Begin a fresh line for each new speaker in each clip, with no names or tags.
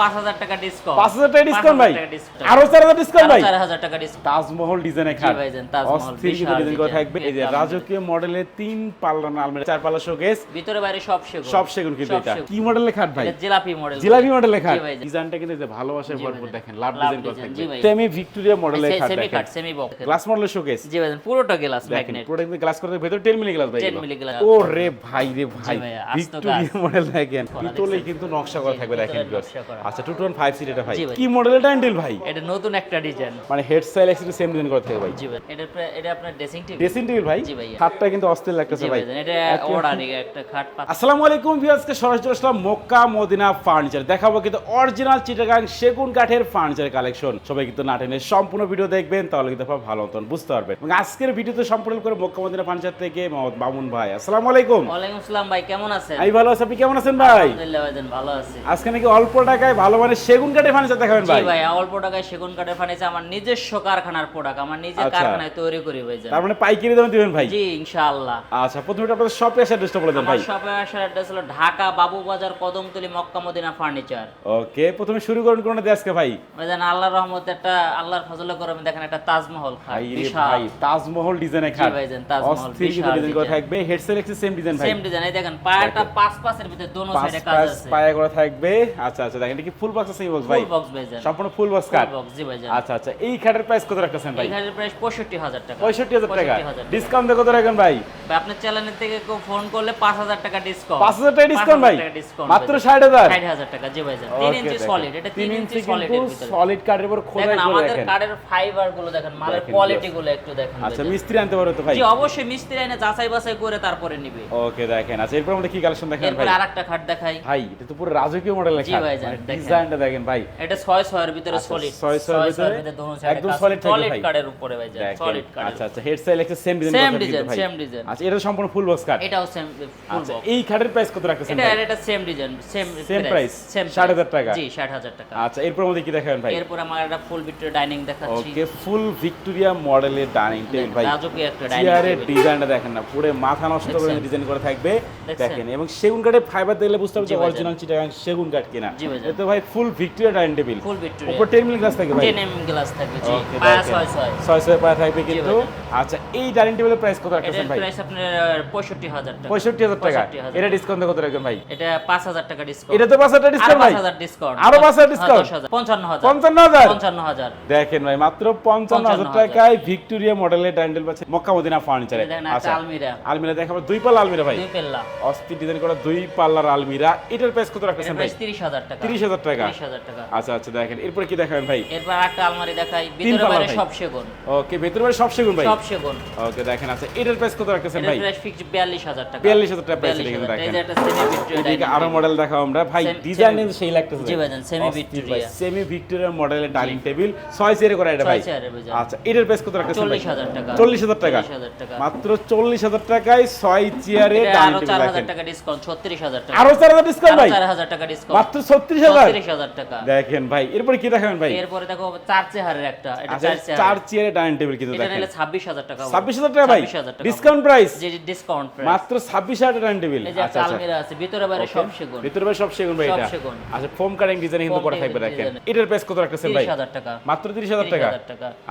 পাঁচ হাজার টাকা ডিসকাউন্ট
পাঁচ হাজার টাকা ডিসকাউন্ট ভাই। আরও চার হাজার ডিসকাউন্ট ভাই।
চার হাজার টাকা ডিসকাউন্ট
তাজমহল ডিজাইনের খাট।
ভাইজান, তাজমহল,
অস্থির কিন্তু
বিশাল
ডিজাইন করা থাকবে। এই যে রাজকীয় মডেলের তিন পাল্লা আলমারি চার পাল্লা শোকেস
ভিতরে বাইরে সব সেগুন।
সব সেগুন কিন্তু এটা। কি মডেলের খাট ভাই?
জিলাপি মডেল
জিলাপি মডেলের খাট। ডিজাইনটা কিন্তু যে ভালোবাসার ভরপুর দেখেন। লাভ
লাভ
ডিজাইন করা থাকবে। সেমি ভিক্টোরিয়া মডেলের খাট
সেমি
দেখেন।
সেমি বক্স
গ্লাস মডেলের শোকেস
জি পুরোটা গ্লাস
দেখেন
ম্যাগনেট
পুরো গ্লাস করে ভেতর 10 মিলি গ্লাস ভাই
10 মিলি glass।
ও রে ভাই। রে ভাই ভিক্টোরিয়া মডেল দেখেন। কিন্তু নকশা করা থাকবে দেখেন
ভিতরে
viewers।
নকশা করা।
আচ্ছা 225 সিট এটা ভাই।
ভাই।
কি ভাই?
এটা নতুন একটা ডিজাইন
মানে হেড স্টাইল সেম ডিজাইন ভাই।
জি ভাই এটা এটা আপনার ড্রেসিং টেবিল
ড্রেসিং টেবিল ভাই।
জি।
খাটটা কিন্তু অস্থির লাগতেছে ভাই।
এটা অর্ডার একটা খাট পাতা।
আসসালামু আলাইকুম ভিউয়ার্সকে সরাসরি আসলাম মক্কা মদিনা ফার্নিচার দেখাবো কিন্তু অরিজিনাল চিটাগাং সেগুন কাঠের ফার্নিচার কালেকশন সবাই কিন্তু না টেনে সম্পূর্ণ ভিডিও দেখবেন তাহলে কিন্তু আপনারা ভালো মতন বুঝতে পারবেন। এবং আজকের ভিডিওতে সম্পূর্ণ করে মক্কা মদিনা ফার্নিচার থেকে মোহাম্মদ মামুন ভাই। আসসালামু আলাইকুম।
ওয়ালাইকুম আসসালাম ভাই কেমন আছেন?
আমি ভালো আছি আপনি কেমন আছেন ভাই?
আলহামদুলিল্লাহ ভাইজান ভালো আছি।
আজকে নাকি অল্প টাকায় ভালো মানে সেগুন কাঠের ফার্নিচার দেখাবেন ভাই।
ভাই অল্প টাকায় সেগুন কাঠের ফার্নিচার আমার নিজস্ব কারখানার প্রোডাক্ট আমার নিজে
আচ্ছা।
কারখানায় তৈরি করি ভাইজান
তার মানে পাইকারি দামে দিবেন ভাই?
জি ইনশাআল্লাহ।
আচ্ছা প্রথমে আপনাদের শপে আসার চেষ্টা বলে দেন ভাই।
শপে আসার অ্যাড্রেস হলো Dhaka Babubazar Kadamtali Mecca Medina furniture
okay প্রথমে শুরু করুন কোন আজকে ভাই?
ভাইজান আল্লাহর রহমতে একটা আল্লাহর ফজলে করমে দেখেন একটা তাজমহল খাট
ভাই
বিশাল।
ভাই তাজমহল ডিজাইনের খাট।
ভাইজান, তাজমহল, বিশাল
ডিজাইন করা থাকবে হেডসেট একটু সেম ডিজাইন ভাই।
সেম ডিজাইন এই দেখেন পায়াটা পাঁচ পাঁচের ভিতরে দোনো সাইডে কাজ আছে।
পায়া করা থাকবে। আচ্ছা আচ্ছা দেখেন কি ফুল বক্স আছে বক্স ভাই?
ফুল বক্স ভাইজান।
সম্পূর্ণ ফুল বক্স কাট
বক্স জি ভাইজান।
আচ্ছা আচ্ছা। এই খাটের প্রাইস কত রাখতেছেন ভাই?
এই ঘাটের প্রাইস পঁয়ষট্টি হাজার টাকা।
পঁয়ষট্টি হাজার টাকা।
65,000
ডিসকাউন্ট কত রাখেন ভাই?
ভাই, আপনার চ্যানেলের থেকে কেউ ফোন করলে পাঁচ হাজার টাকা ডিসকাউন্ট
পাঁচ হাজার টাকা ডিসকাউন্ট ভাই? মাত্র ষাট হাজার।
ষাট হাজার টাকা জি ভাইজান। তিন ইঞ্চি সলিড এটা তিন ইঞ্চি সলিড এর ভিতরে।
সলিড কাঠের উপর খোদাই
দেখেন আমাদের কার্ডের ফাইবারগুলো দেখেন মালের কোয়ালিটি গুলো একটু দেখেন
আচ্ছা মিস্ত্রি আনতে পারো তো ভাই?
জি অবশ্যই মিস্ত্রি এনে যাচাই বাছাই করে তারপরে নিবে।
ওকে দেখেন। আচ্ছা এরপর আমাদের কি কালেকশন দেখেন ভাই?
এরপর আরেকটা খাট দেখাই।
ভাই এটা তো পুরো রাজকীয় মডেলের
জি
ভাই
ভাইজান,
মানে। ডিজাইনটা দেখেন ভাই।
এটা ছয় ছয়ের ভিতরে
আচ্ছা,
সলিড
ছয় ছয়ের ভিতরে
দোনো সাইডে
একদম solid থাকবে
সলিড কার্ডের উপরে ভাইজান
দেখেন।
সলিড কার্ড
আচ্ছা আচ্ছা হেড একটা same design
same design same design
আচ্ছা এটা সম্পূর্ণ ফুল বক্স কাট
এটাও সেম ফুল বক্স
এই খাটের প্রাইস কত রাখতেছেন
এটা এটা সেম ডিজাইন সেম? সেম
60,000 টাকা?
জি 60000 টাকা।
আচ্ছা এরপর কি দেখাবেন ভাই?
এরপর আমার একটা ফুল ভিক্টোরিয়া ডাইনিং দেখাচ্ছি।
ওকে ফুল ভিক্টোরিয়া মডেলের ডাইনিং টেবিল ভাই।
রাজকীয় একটা ডাইনিং
চেয়ারের ডিজাইনটা দেখেন না পুরো মাথা নষ্ট করে ডিজাইন করা থাকবে? দেখেন এবং সেগুন কাঠের ফাইবার দেখলে বুঝতে পারবেন অরিজিনাল চিটাগাং সেগুন কাঠ কিনা। এটা ভাই full Victoria dining table
full Victoria
উপর 10 মিলি গ্লাস থাকে ভাই।
10 এম গ্লাস থাকবে জি। পায়া। ছয় ছয়।
ছয় ছয় পায়া থাকবে কিন্তু। আচ্ছা এই ডাইনিং টেবিলের প্রাইস কত রাখতেছেন
এটার
ভাই?
প্রাইস আপনার পঁয়ষট্টি হাজার টাকা।
পঁয়ষট্টি হাজার টাকা। এটা ডিসকাউন্ট কত রাখবেন ভাই?
এটা পাঁচ হাজার টাকা ডিসকাউন্ট
এটা তো পাঁচ হাজার ডিসকাউন্ট ভাই।
হাজার ডিসকাউন্ট
আরও 5,000 discount?
পঞ্চান্ন হাজার।
পঞ্চান্ন হাজার?
পঞ্চান্ন হাজার।
দেখেন ভাই মাত্র
55,000
টাকায় ভিক্টোরিয়া মডেলের ডাইনিং পাচ্ছে মক্কা মদিনা ফার্নিচারে
একটা আলমিরা।
আলমিরা দেখাবো দুই পাল্লা আলমিরা ভাই।
দুই পেল্লা।
অস্থির ডিজাইন করা দুই পাল্লার আলমিরা। এটার প্রাইস কত
এটার
রাখতেছেন ভাই?
প্রাইস তিরিশ হাজার টাকা।
তিরিশ হাজার টাকা?
তিরিশ হাজার টাকা।
আচ্ছা আচ্ছা দেখেন। এরপর কি দেখাবেন ভাই?
এরপর একটা আলমারি দেখাই। ভিতরে বাইরে সব সেগুন।
ওকে ভেতরে বাড়ি সব সেগুন ভাই?
সব সেগুন।
ওকে দেখেন আচ্ছা এটার প্রাইস কত রাখতেছেন ভাই?
প্রাইস ফিক্স বিয়াল্লিশ হাজার টাকা।
42,000 টাকা
42,000
এখানে দেখেন।
যে একটা সেমি ভিক্টোরিয়া
এদিকে আরও মডেল দেখাও আমরা। ভাই ডিজাইন কিন্তু সেই লাগতেছে
জি ভাইজান, semi Victoria।
সেমি ভিক্টোরিয়া মডেলের ডাইনিং টেবিল ছয় চেয়ারে করা এটা ভাই। আচ্ছা এটার প্রাইস কত রাখতেছেন ভাই?
40,000 টাকা।
40,000 টাকা।
40,000 টাকা।
মাত্র 40,000 টাকায় ছয় চেয়ারে ডাইনিং টেবিল দেখেন।
হাজার টাকা ডিসকাউন্ট ছত্রিশ হাজার টাকা।
আরও 4000 ডিসকাউন্ট ভাই?
চার হাজার টাকা ডিসকাউন্ট
মাত্র 36000
টাকা।
দেখেন ভাই এরপরে কি দেখাবেন ভাই?
এরপরে দেখো চার চেহারের একটা এটা
আচ্ছা
চার চেহারের।
চার চেয়ারে ডাইনিং টেবিল কিন্তু দেখেন।
ছাব্বিশ হাজার টাকা
26000 টাকা ভাই? ডিসকাউন্ট প্রাইস
যে ডিসকাউন্ট প্রাইস
মাত্র 26000 ডাইনিং টেবিল।
এই যে আলমিরা আছে ভিতরে বাইরে সব সেগুন।
ভিতরে ভাই সব সেগুন ভাই এটা। আচ্ছা ফোম কাটিং ডিজাইন কিন্তু করা থাকবে দেখেন। এটার প্রাইস কত রাখতেছেন ভাই?
তিরিশ হাজার টাকা।
মাত্র 30000 টাকা?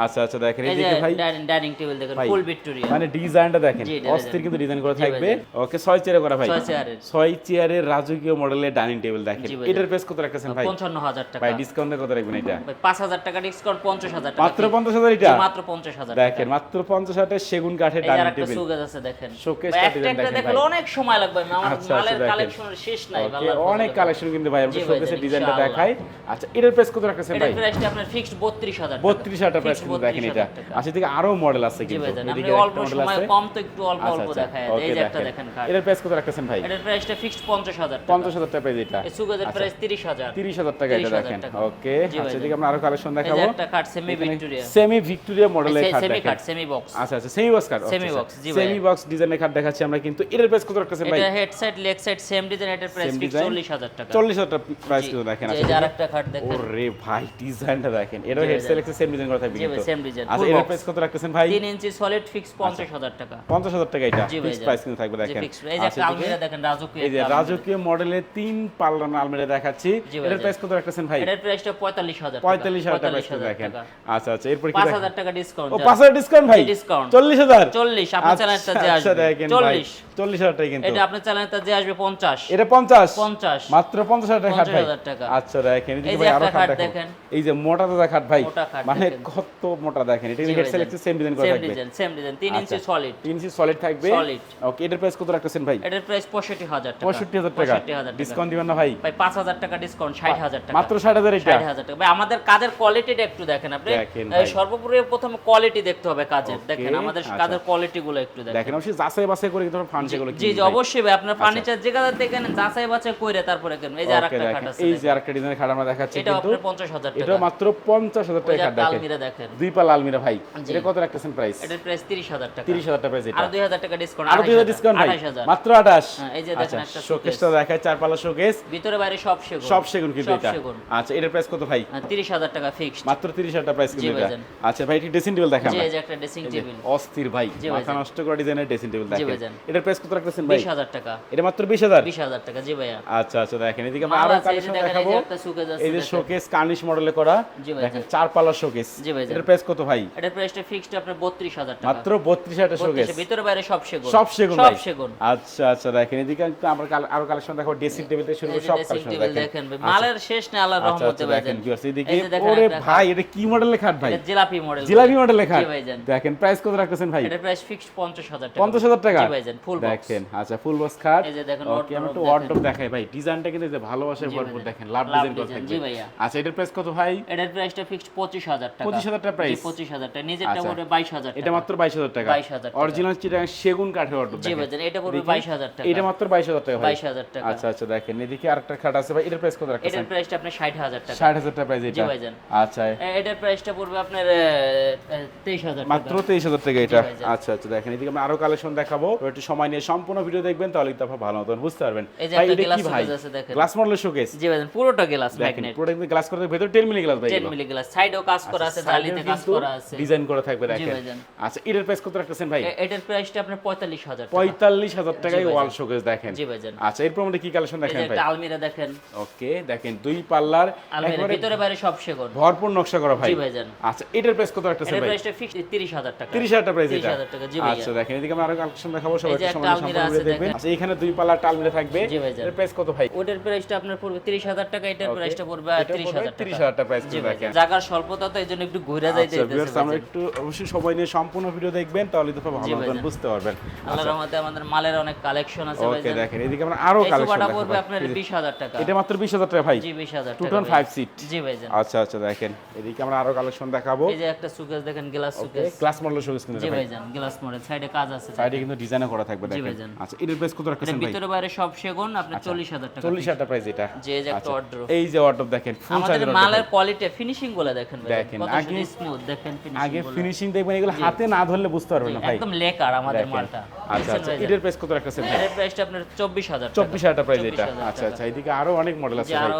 আচ্ছা আচ্ছা দেখেন
এই
ভাই।
ডাইনিং টেবিল দেখেন ফুল ভিক্টোরিয়া
মানে ডিজাইনটা দেখেন অস্থির কিন্তু ডিজাইন করা থাকবে। ওকে ছয় চেয়ারে করা ভাই।
ছয় চেয়ারের।
ছয় চেয়ারের রাজকীয় মডেলের ডাইনিং টেবিল দেখেন। এটার প্রাইস কত রাখতেছেন ভাই?
পঞ্চান্ন হাজার টাকা।
ভাই ডিসকাউন্টে কত রাখবেন এটা
ভাই পাঁচ হাজার টাকা ডিসকাউন্ট পঞ্চাশ হাজার টাকা।
মাত্র 50000 এটা
মাত্র পঞ্চাশ হাজার টাকা।
দেখেন মাত্র 50000 সেগুন কাঠের ডাইনিং টেবিল।
সুগেজ আছে দেখেন।
Showcase
ভাই,
টা
একটা
design
একটা
দেখেন ভাই।
অনেক সময় লাগবে আমার
আচ্ছা, আচ্ছা,
মালের
দেখেন।
কালেকশনের শেষ নাই
ওকে অনেক কালেকশন কিন্তু ভাই আমরা শোকেসের ডিজাইনটা দেখাই। আচ্ছা এটার প্রাইস কত রাখতেছেন
এটার প্রাইসটা আপনার ফিক্সড বত্রিশ হাজার
বত্রিশ হাজার প্রাইস কিন্তু দেখেন এটা। আচ্ছা এদিকে আরও মডেল আছে কিন্তু। এদিকে
অল্প সময় কম তো একটু অল্প
আচ্ছা,
অল্প
আচ্ছা,
দেখায়। এই যে একটা
দেখেন। এটার প্রাইস কত রাখতেছেন ভাই?
এটার প্রাইসটা ফিক্সড পঞ্চাশ হাজার টাকা।
পঞ্চাশ হাজার টাকা প্রাইস এটা।
এই সুগেজের
আচ্ছা।
প্রাইস তিরিশ হাজার
তিরিশ হাজার টাকা এটা দেখেন। ওকে আচ্ছা এদিকে আমরা আরও কালেকশন দেখাবো।
একটা কাঠ সেমি ভিক্টোরিয়া
সেমি ভিক্টোরিয়া মডেলের খাট
সেমি কাঠ সেমি বক্স
আচ্ছা আচ্ছা semi box cut
Semi box, জি ভাই।
সেমি বক্স ডিজাইনের খাট দেখাচ্ছি আমরা কিন্তু। এটার প্রাইস কত রাখতেছেন ভাই?
এটা head side leg side same design এটার প্রাইস
Same
ফিক্স
design?
চল্লিশ হাজার টাকা।
চল্লিশ হাজার টাকা প্রাইস কিন্তু দেখেন
জি, এই
আচ্ছা
আরেকটা খাট দেখেন।
ওরে ভাই ডিজাইনটা দেখেন। হেড
ভাইজান।
সেলেক্ট সেম ডিজাইন করা থাকবে কিন্তু।
same design,
আচ্ছা এর প্রাইস কত রাখতেছেন ভাই?
তিন ইঞ্চি সলিড ফিক্স পঞ্চাশ হাজার টাকা।
পঞ্চাশ হাজার টাকা এটা। ফিক্স প্রাইস কিন্তু থাকবে দেখেন।
এই যে
আচ্ছা,
একটা আলমিরা দেখেন রাজকীয়
এই যে রাজকীয় মডেলের তিন পাল্লার আলমিরা দেখাচ্ছি। এটার প্রাইস কত রাখতেছেন ভাই? প্রাইস দেখেন। আচ্ছা আচ্ছা ভাই?
এই যে
মোটা দাদা খাট ভাই মানে কত মোটা দেখেন। থাকবে।
সেম
এটার প্রাইস কত
হাজার
পঁয়ষট্টি হাজার
প্রাইস টাকা।
ডিসকাউন্ট দিবেন না ভাই।
ভাই 5000 টাকা ডিসকাউন্ট ডিসকাউন্ট ষাট হাজার টাকা।
মাত্র ষাট হাজার
ষাট হাজার টাকা। ভাই আমাদের কাজের কোয়ালিটিটা একটু দেখেন আপনি। সর্বোপরি প্রথমে কোয়ালিটি দেখতে হবে কাজের। দেখেন আমাদের
আচ্ছা।
কাজের কোয়ালিটিগুলো একটু দেখেন।
দেখেন অবশ্যই যাচাই বাছাই করে কিন্তু ফার্নিচারগুলো
জি জি অবশ্যই ভাই আপনার আচ্ছা। ফার্নিচার যে কাজে দেখেন যাচাই বাছাই করে তারপরে কিনবেন এই যে আরেকটা খাট আছে
এই যে আরেকটা ডিজাইনের খাট আমরা দেখাচ্ছি কিন্তু।
এটা আপনার 50000 টাকা।
এটা মাত্র
50000
টাকা খাট দেখেন।
আলমিরা দেখেন।
দুই পাল আলমিরা ভাই। এটা কত রাখতেছেন প্রাইস
এটার প্রাইস 30000 টাকা।
30000 টাকা প্রাইস এটা।
আর 2000 টাকা ডিসকাউন্ট
আর 2000 ডিসকাউন্ট ভাই। মাত্র 28
হ্যাঁ এই যে দেখেন
আচ্ছা,
একটা
শোকেসটা দেখায় চার পালা শোকেস
ভিতরে বাইরে সব সেগুন
সব সেগুন কিন্তু এটা। আচ্ছা এটার প্রাইস কত ভাই?
30000 টাকা ফিক্সড
মাত্র 30000 টাকা প্রাইস কিন্তু এটা। আচ্ছা ভাই এটা ড্রেসিং টেবিল দেখান।
জি একটা ড্রেসিং টেবিল
অস্থির ভাই মাথা নষ্ট করা ডিজাইনের ড্রেসিং টেবিল দেখেন। এটার প্রাইস কত রাখতেছেন ভাই?
20000 টাকা।
এটা মাত্র
20000 20000 টাকা জি ভাইয়া।
আচ্ছা আচ্ছা দেখেন এদিকে আমরা
আরও
কালেকশন দেখাবো। এই যে শোকেস কার্নিশ মডেলে করা দেখেন চার পালা শোকেস এটার প্রাইস কত ভাই?
এটার প্রাইসটা ফিক্সড আপনার 32000 টাকা।
মাত্র 32000 টাকা শোকেস
ভিতরে বাইরে সব সেগুন।
সব সেগুন
সব সেগুন।
আচ্ছা আচ্ছা দেখেন এদিকে আমরা আরও কালেকশন দেখাবো। ড্রেসিং টেবিল থেকে শুরু করে সব কালেকশন দেখেন।
আচ্ছা। মালের শেষ না আল্লাহর
আচ্ছা,
রহমতে
আচ্ছা, দেখেন
কি
আছে এদিকে ওরে ভাই এটা কি মডেলের খাট ভাই?
জিলাপি মডেল
জিলাপি মডেলের খাট। দেখেন প্রাইস কত রাখতেছেন ভাই?
এটা প্রাইস ফিক্সড 50000 টাকা।
50000 টাকা।
ফুল বক্স
দেখেন আচ্ছা ফুল বক্স খাট।
এই যে দেখেন
ওকে আমি একটু ওয়ার্ডরোব দেখাই ভাই। ডিজাইনটা কিন্তু যে ভালোবাসার ভরপুর দেখেন লাভ ডিজাইন করা থাকবে।
জি ভাইয়া।
আচ্ছা এটার প্রাইস কত ভাই?
এটার প্রাইসটা ফিক্সড 25000 টাকা।
25000 টাকা
প্রাইস 25000 টাকা। নিজেরটা পড়বে 22000 টাকা
এটা মাত্র 22000 টাকা।
22000
অরিজিনাল চিটাং সেগুন কাঠের ওয়ার্ডরোব
জি ভাইজান এটা পড়বে 22000 টাকা।
এটা মাত্র 22000 টাকা
22000 টাকা।
আচ্ছা আচ্ছা দেখেন এদিকে আরেকটা খাট আছে ভাই। এটার প্রাইস
পঁয়তাল্লিশ হাজার এটার
টাকা। প্রাইস দেখেন
করতে
আচ্ছা এটার প্রাইস টাকায় ওয়াল শোকেস দেখেন। আচ্ছা এরপর আমরা কি কালেকশন দেখেন ভাই?
এটা আলমিরা দেখেন।
ওকে দেখেন দুই পাল্লার
ভিতরে বাইরে সব সেগুন।
ভরপুর নকশা করা ভাই। আচ্ছা এটার প্রাইস কত
একটা
ভাই
প্রাইসটা ফিক্সড 30000 টাকা।
30000 টাকা প্রাইস এটা। আচ্ছা দেখেন এদিকে আমরা আরও কালেকশন দেখাবো সবাই সম্পূর্ণ দেখবেন। আচ্ছা এখানে দুই পাল্লার টালমিলে থাকবে। এর প্রাইস কত ভাই?
ওটার প্রাইসটা আপনার পড়বে 30000 টাকা এটার প্রাইসটা পড়বে 30000 টাকা।
30000 টাকা প্রাইস দেখেন।
জায়গার স্বল্পতা তো এজন্য একটু ঘুরে
আচ্ছা, যাইতে হচ্ছে আমরা একটু অবশ্যই সবাই নিয়ে সম্পূর্ণ ভিডিও দেখবেন তাহলে তো ভালো মতন বুঝতে পারবেন।
আল্লাহর আচ্ছা। রহমতে আমাদের মালের অনেক কালেকশন আছে
ভাই
ওকে
দেখেন এদিকে আমরা
আরও
কালেকশন দেখাবো
আপনার 20000 টাকা।
এটা মাত্র 20000 কত ভাই?
জি
20000
টাকা
2.5 সিট
জি ভাই
আচ্ছা আচ্ছা দেখেন। এদিকে আমরা আরও কালেকশন দেখাবো।
এই যে একটা সুকেস দেখেন গ্লাস সুকেস
মডেল সুকেস
জি
ভাই
গ্লাস মডেল সাইডে কাজ আছে
সাইডে কিন্তু করা থাকবে দেখেন। আচ্ছা এর প্রাইস কত রাখছেন ভাই?
ভিতরে বাইরে সব সেগুন 40000 আচ্ছা, টাকা
40000 টাকা প্রাইস এটা।
যে একটা অর্ডার
এই যে আচ্ছা, অর্ডার দেখেন ফুল
আমাদের মালের কোয়ালিটি ফিনিশিংগুলো দেখেন ভাই
দেখেন আগে
স্মুথ দেখেন ফিনিশিং
আগে
ফিনিশিং
দেখবেন এগুলো হাতে না ধরলে বুঝতে পারবেন না ভাই।
একদম লেকার আমাদের মালটা।
আচ্ছা আচ্ছা এর প্রাইস কত রাখছেন ভাই?
এর প্রাইসটা আপনার 24000
টাকা। 24000 টাকা প্রাইস এটা। আচ্ছা আচ্ছা এদিকে আরও অনেক মডেল আছে আরও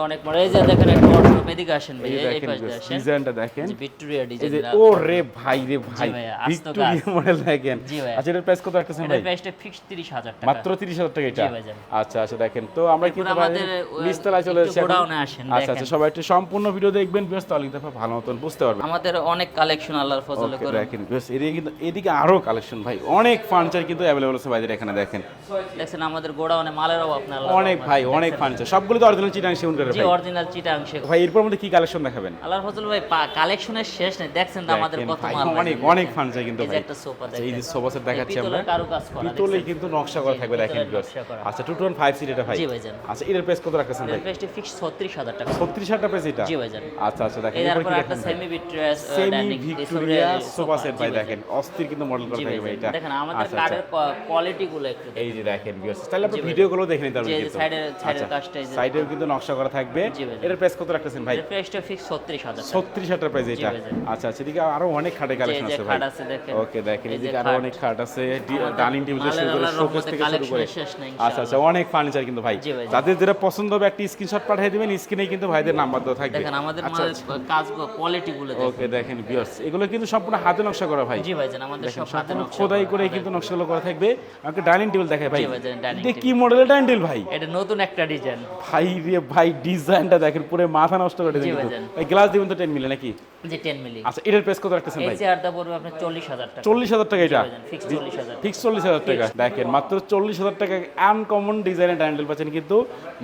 সম্পূর্ণ ভিডিও দেখবেন ভালো মতন বুঝতে পারবেন।
আমাদের অনেক কালেকশন করে
এদিকে কিন্তু এদিকে আরও কালেকশন ভাই। অনেক ফার্নিচার কিন্তু ভাইদের এখানে দেখেন।
আমাদের গোডাউনে মালের অভাব না
অনেক ভাই অনেক ফার্নিচার সবগুলো তো অরিজিনাল সেগুন কাঠের
জি অরিজিনাল চিটাং সেগুন
ভাই এরপর মধ্যে কি কালেকশন দেখাবেন?
আল্লাহর ফজল ভাই কালেকশনের শেষ নেই দেখছেন তো আমাদের কত মাল
অনেক অনেক ফান
যায় কিন্তু
ভাই।
একটা সোফা
আচ্ছা, দেখেন। এই যে সোফা সেট দেখাচ্ছি আমরা। পিতলে কিন্তু নকশা করা থাকবে দেখেন আচ্ছা 215 সিট এটা ভাই।
জি ভাই জান
আচ্ছা এর প্রাইস কত রাখতেছেন ভাই?
প্রাইসটি ফিক্স 36000 টাকা।
36000 টাকা প্রাইস এটা?
জি ভাই জান
আচ্ছা আচ্ছা দেখেন এরপর
একটা সেমি ভিট্রিয়াস
সেমি ভিক্টোরিয়া সোফা সেট ভাই uh, দেখেন অস্থির কিন্তু মডেল করা থাকবে এটা।
দেখেন আমাদের
আচ্ছা,
কার্ডের কোয়ালিটি আচ্ছা। গুলো একটু
এই যে দেখেন। ভিউয়ার্স তাহলে আপনি
ভিডিও
গুলো দেখে নিতে পারবেন
সাইডের সাইডের কাজটা
সাইডেও কিন্তু নকশা করা থাকবে। এটার প্রাইস কত রাখতেছেন ভাই? প্রাইস এটা আচ্ছা আচ্ছা এদিকে আরও অনেক খাটে কালেকশন আছে ভাই। ওকে দেখেন এদিকে
আরও
অনেক খাট আছে। ডাইনিং টেবিল শুরু করে শোকেস থেকে শুরু করে। আচ্ছা আচ্ছা অনেক ফার্নিচার কিন্তু ভাই। যাদের পছন্দ হবে একটা স্ক্রিনশট পাঠিয়ে দিবেন স্ক্রিনে কিন্তু ভাইদের নাম্বার দেওয়া থাকবে।
দেখেন আমাদের
আচ্ছা,
আচ্ছা। কাজগুলো কোয়ালিটি গুলো
ওকে দেখেন ভিউয়ার্স এগুলো কিন্তু সম্পূর্ণ হাতে নকশা করা ভাই।
জি ভাই আমাদের সব হাতে নকশা
খোদাই
করে
কিন্তু নকশাগুলো করা থাকবে। আমাকে ডাইনিং টেবিল দেখায় ভাই। কি মডেলের ডাইনিং টেবিল ভাই?
এটা নতুন একটা ডিজাইন
ভাই রে ভাই ভাই ডিজাইনটা দেখেন পুরো মাথা নষ্ট করে ভাই গ্লাস দিবেন তো টেন মিলে নাকি?
টেন মিলি
আচ্ছা এটার প্রেস কত রাখতেছেন
এই চেয়ারটা পড়বে আপনার চল্লিশ হাজার টাকা।
টাকা এটা?
ফিক্স চল্লিশ হাজার
ফিক্স চল্লিশ হাজার টাকা। দেখেন মাত্র চল্লিশ হাজার টাকা আনকমন ডিজাইনের ডাইনিং পাচ্ছেন কিন্তু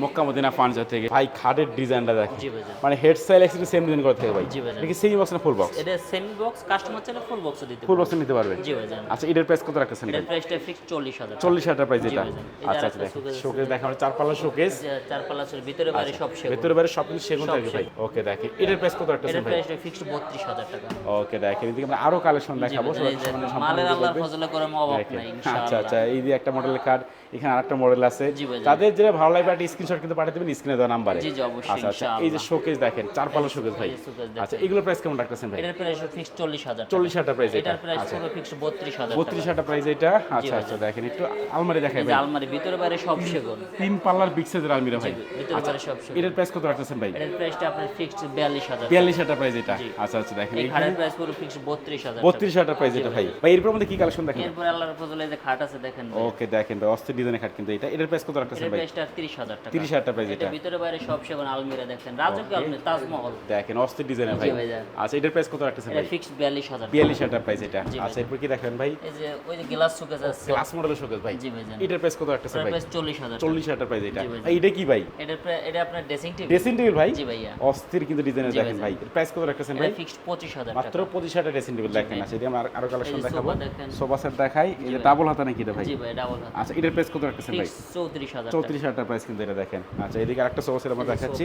মক্কা মদিনা ফার্নিচার থেকে। ভাই খাটের ডিজাইনটা দেখেন। মানে হেড স্টাইল এক্সিটি সেম ডিজাইন করে থাকে ভাই।
জি ভাইজান।
এটা কি সেমি বক্স না ফুল বক্স
এটা সেমি বক্স কাস্টমার চাইলে ফুল বক্সও দিতে
ফুল বক্স নিতে পারবে?
জি
আচ্ছা এটার প্রাইস কত রাখতেছেন ভাই?
এটার প্রাইসটা ফিক্স চল্লিশ হাজার
চল্লিশ হাজার প্রাইস এটা।
এই যে
আচ্ছা আচ্ছা শোকেস দেখেন চার পাল্লা শোকেস
চার পাল্লা ভিতরে সব সেগুন।
ভেতরে বাইরে সব সেগুন থাকে ভাই। ওকে দেখেন। এটার প্রাইস কত রাখতেছেন
এটার প্রাইসটা ফিক্স বত্রিশ হাজার টাকা।
ওকে দেখেন এদিকে আমরা আরও কালেকশন দেখাবো
মালের আল্লাহর ফজলে করে অভাব নাই
আচ্ছা আচ্ছা এই যে একটা মডেলের কার্ড এখানে আরেকটা মডেল আছে। তাদের যেটা ভালো লাগবে একটা স্ক্রিনশট কিন্তু পাঠিয়ে দেবেন স্ক্রিনে দেওয়া নাম্বারে
জি, জি, অবশ্যই,
আচ্ছা আচ্ছা এই যে। শোকেস দেখেন চার পাল্লা শোকেস ভাই। আচ্ছা এগুলো প্রাইস কেমন রাখতেছেন ভাই?
এটার প্রাইস ফিক্স চল্লিশ হাজার টাকা।
চল্লিশ হাজার প্রাইস এটা
এটার প্রাইস
আচ্ছা।
পুরো ফিক্স বত্রিশ হাজার
বত্রিশ হাজার প্রাইস এটা। আচ্ছা আচ্ছা দেখেন একটু আলমারি দেখাই ভাই।
আলমারি ভিতরে বাইরে সব সেগুন।
তিন পাল্লার বিগ সাইজের আলমিরা ভাই।
ভিতরে বাইরে সব সেগুন।
এটার প্রাইস কত রাখতেছেন ভাই?
এটার প্রাইসটা আপনার ফিক্স বিয়াল্লিশ হাজার
বিয়াল্লিশ হাজার প্রাইস এটা। আচ্ছা আচ্ছা দেখেন
এই খাটের প্রাইস পুরো ফিক্স বত্রিশ হাজার টাকা।
বত্রিশ হাজার প্রাইস এটা ভাই। ভাই এরপর মধ্যে কি কালেকশন দেখেন?
এরপরে আল্লাহর ফজলে যে খাট আছে দেখেন ভাই।
ওকে দেখেন ভাই অস্থির ডিজাইনের খাট কিন্তু এটা। এটার প্রাইস কত রাখতেছেন ভাই?
প্রাইসটা তিরিশ হাজার টাকা।
তিরিশ হাজার প্রাইস
এটা
এটা।
ভিতরে বাইরে সব সেগুন আলমিরা দেখেন। রাজকীয় আলমিরা তাজমহল।
দেখেন অস্থির ডিজাইনের ভাই। আচ্ছা এটার প্রাইস কত রাখতেছেন
এটা
ভাই?
ফিক্স বিয়াল্লিশ হাজার টাকা।
প্রাইস এটা। আচ্ছা এরপর কি দেখেন ভাই?
এই যে ওই যে গ্লাস সুকেস আছে।
ক্লাস মডেলের শোকেস ভাই।
জি ভাইজান
এটার প্রাইস কত রাখতেছেন ভাই?
প্রাইস চল্লিশ হাজার টাকা।
চল্লিশ হাজার প্রাইস এটা। ভাই এটা কি ভাই?
প্রায়- এটা আপনার ড্রেসিং টেবিল
ড্রেসিং টেবিল ভাই?
জি ভাইয়া।
অস্থির কিন্তু ডিজাইনের দেখেন ভাই প্রাইস কত রাখতেছেন
এটা
ভাই
ফিক্স পঁচিশ
মাত্র
টাকা।
পঁচিশ হাজার ড্রেসিং টেবিল দেখেন আছে। এটি আমরা আরও কালেকশন
এই যে
দেখাবো
সোফা
সেট দেখাই। এই ডাবল হাতা নাকি এটা ভাই?
জি ভাই ডাবল হাত।
আচ্ছা এটার প্রাইস কত রাখতেছেন ভাই?
ফিক্স চৌত্রিশ টাকা।
প্রাইস কিন্তু এটা দেখেন। আচ্ছা এদিকে আরেকটা সোফা সেট আমরা দেখাচ্ছি।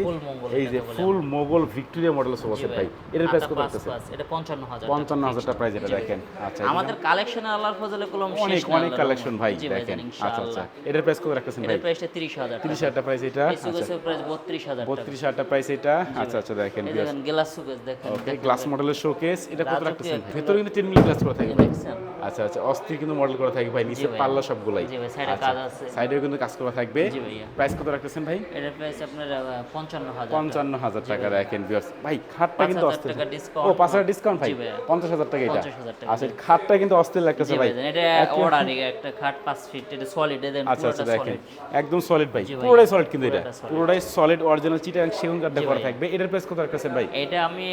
এই যে ফুল মোগল ভিক্টোরিয়া মডেলের সোফা সেট
ভাই।
ভাই। এটার প্রাইস কত রাখতেছেন?
এটা পঞ্চান্ন হাজার
পঞ্চান্ন
টাকা
প্রাইস এটা দেখেন। আচ্ছা
আমাদের কালেকশনে আল্লাহর ফজলে কলম
অনেক অনেক কালেকশন। ভাই দেখেন।
ভাইজান,
আচ্ছা আচ্ছা। এটার প্রাইস কত রাখতেছেন ভাই?
এটার প্রাইসটা তিরিশ হাজার টাকা।
প্রাইস এটা? আচ্ছা।
প্রাইস বত্রিশ হাজার টাকা।
বত্রিশ হাজার প্রাইস এটা? আচ্ছা আচ্ছা দেখেন
এই দেখেন গ্লাস সুকেস দেখেন।
ওকে গ্লাস মডেলের শোকেস এটা কত রাখতেছেন? ভেতরে কিন্তু তিন মিলি গ্লাস করা থাকে
এই
ভাই
দেখছেন?
আচ্ছা আচ্ছা অস্থির কিন্তু মডেল করা থাকে ভাই নিচে পাল্লা সবগুলাই।
জি ভাই, সাইডে কাজ আছে।
সাইডেও কিন্তু কাজ করা থাকবে।
জি ভাইয়া।
প্রাইস কত রাখতেছেন ভাই?
এটার প্রাইস আপনার আহ, পঞ্চান্ন হাজার টাকা।
দেখেন viewers। ভাই খাটটা কিন্তু অস্থির। ও পাঁচ হাজার ডিসকাউন্ট ভাই?
জি ভাইয়া।
পঞ্চাশ হাজার টাকা। এটা আচ্ছা খাটটা কিন্তু অস্থির লাগতেছে ভাই।
এটা অর্ডার একটা খাট পাঁচ ফিট এটা সলিড
আচ্ছা আচ্ছা
পুরোটা
দেখেন।
সলিড
একদম সলিড ভাই। পুরোটাই সলিড কিন্তু এটা। পুরোটাই সলিড অরিজিনাল চিটাং সেগুন কাঠটা করা থাকবে। এটার প্রাইস কত রাখতেছেন ভাই?
এটা আমি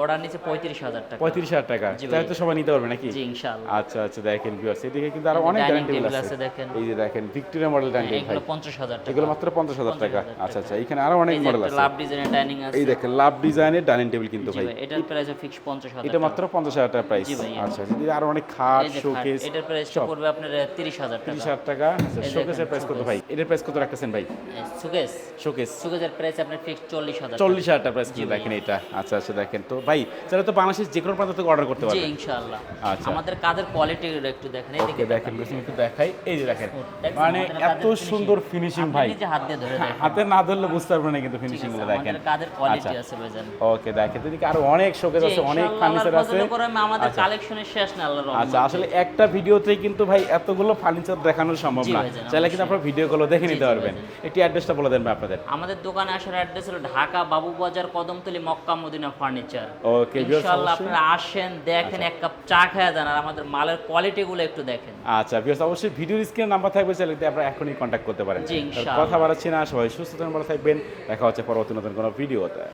অর্ডার নিচে পঁয়ত্রিশ হাজার টাকা।
পঁয়ত্রিশ হাজার টাকা। তাই তো সবাই নিতে পারবে নাকি?
জি ইনশাআল্লাহ।
আচ্ছা আচ্ছা দেখেন ভিউয়ার্স এদিকে কিন্তু
আরও
অনেক ডাইনিং টেবিল আছে।
দেখেন।
এই যে দেখেন ভিক্টোরিয়া মডেল ডাইনিং টেবিল
এগুলো পঞ্চাশ হাজার টাকা।
এগুলো মাত্র পঞ্চাশ হাজার টাকা। আচ্ছা আচ্ছা এখানে আরও অনেক মডেল আছে।
লাভ ডিজাইনের ডাইনিং আছে
এই দেখেন লাভ ডিজাইনের ডাইনিং টেবিল কিন্তু ভাই।
এটার প্রাইস ফিক্স পঞ্চাশ হাজার
এটা মাত্র পঞ্চাশ হাজার টাকা প্রাইস আচ্ছা যদি আরও অনেক খাট শোকেস
এটার প্রাইসটা পড়বে আপনার তিরিশ হাজার
তিরিশ
টাকা।
হাজার টাকা। আচ্ছা শোকেসের প্রাইস কত ভাই? এটার প্রাইস কত রাখতেছেন ভাই?
সুকেশ
শোকেস
সুকেশের প্রাইস আপনার ফিক্স চল্লিশ হাজার টাকা।
চল্লিশ হাজার টাকা প্রাইস কিন্তু দেখেন এটা। আচ্ছা আচ্ছা দেখেন তো ভাই তাহলে তো বাংলাদেশের যে কোনো প্রান্ত থেকে অর্ডার করতে পারবে
ইনশাআল্লাহ।
আচ্ছা।
আমাদের কাজের কোয়ালিটি একটু দেখেন
ওকে
এইদিকে
দেখেন বেশি একটু দেখাই। এই যে দেখেন মানে এত সুন্দর? ফিনিশিং
আপনি
ভাই।
নিজে হাত দিয়ে ধরে দেখেন।
হাতে না ধরলে বুঝতে পারবেন না কিন্তু ফিনিশিংগুলো দেখেন।
কাজের কোয়ালিটি
আচ্ছা।
আছে ভাইজান?
ওকে দেখেন এদিকে আরও অনেক শোকেস আছে অনেক ফার্নিচার আছে।
আমাদের
আচ্ছা।
কালেকশনের শেষ না আল্লাহর রহমতে।
আচ্ছা আসলে একটা ভিডিওতে কিন্তু ভাই এতগুলো ফার্নিচার দেখানো সম্ভব না। চাইলে কিন্তু আপনার ভিডিওগুলো দেখে নিতে পারবেন। একটি অ্যাড্রেসটা বলে দেন ভাই আপনাদের।
আমাদের দোকানে আসার অ্যাড্রেস হলো Dhaka Babubazar Kadamtali Mecca Medina furniture
okay
ইনশাআল্লাহ আপনারা আসেন দেখেন এক কাপ চা খেয়ে যান আর আমাদের মালের কোয়ালিটিগুলো একটু দেখেন।
আচ্ছা বিকজ অবশ্যই ভিডিওর স্ক্রিনে নাম্বার থাকবে চাইলে আপনারা এখনই কন্ট্যাক্ট করতে পারেন।
জি,
আর
ইনশাআল্লাহ।
কথা বাড়াচ্ছি না সবাই সুস্থ থাকবেন ভালো থাকবেন। দেখা হচ্ছে পরবর্তী নতুন কোনো ভিডিওতে